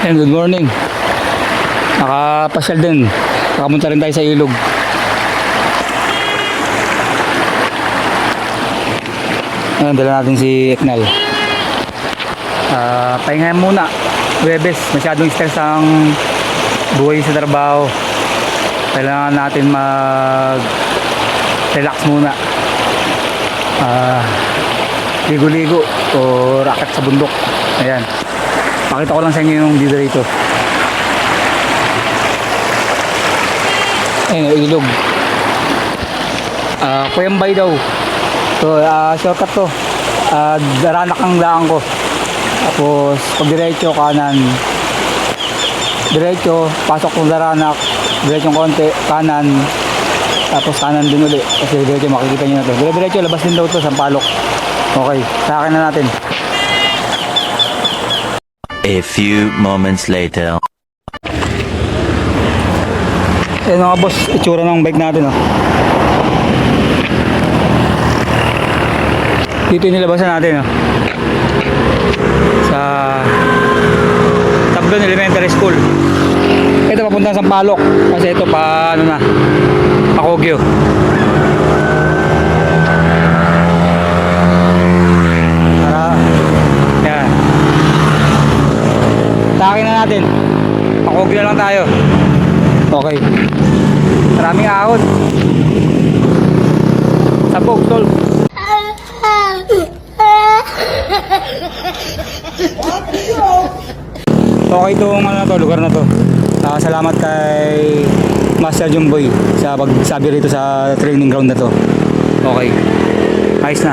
And good morning. Nakapasyal din. Nakapunta rin tayo sa ilog. Ayan, dala natin si Eknal. Ah, pahinga muna. Webes, masyadong stress ang buhay sa trabaho. Kailangan natin mag relax muna. Ah, ligo-ligo o racket sa bundok. Ayan. Pakita ko lang sa inyo yung view dito. Ayun, ilog. Ah, Kuyambay daw. So, ah, shortcut to. Ah, daranak ang daan ko. Tapos, pag diretso, kanan. Diretso, pasok ng daranak. Diretso konti, kanan. Tapos kanan din uli. Kasi diretso, makikita nyo na to. Diretso, labas din daw to, Sampalok. Okay, sa akin na natin. A few moments later. Eh mga boss, itsura ng bike natin oh. Dito yung nilabasan natin oh. Sa Tabdon Elementary School. Ito papunta sa Sampalok kasi ito pa ano na Pakogyo. Para natin. Pakogyo na lang tayo. Okay. Maraming ahon. Sabog, tol. Okay itong ano to, lugar na to. Ah, salamat kay Master Jumboy sa pagsabi rito sa training ground na to. Okay. Ayos na.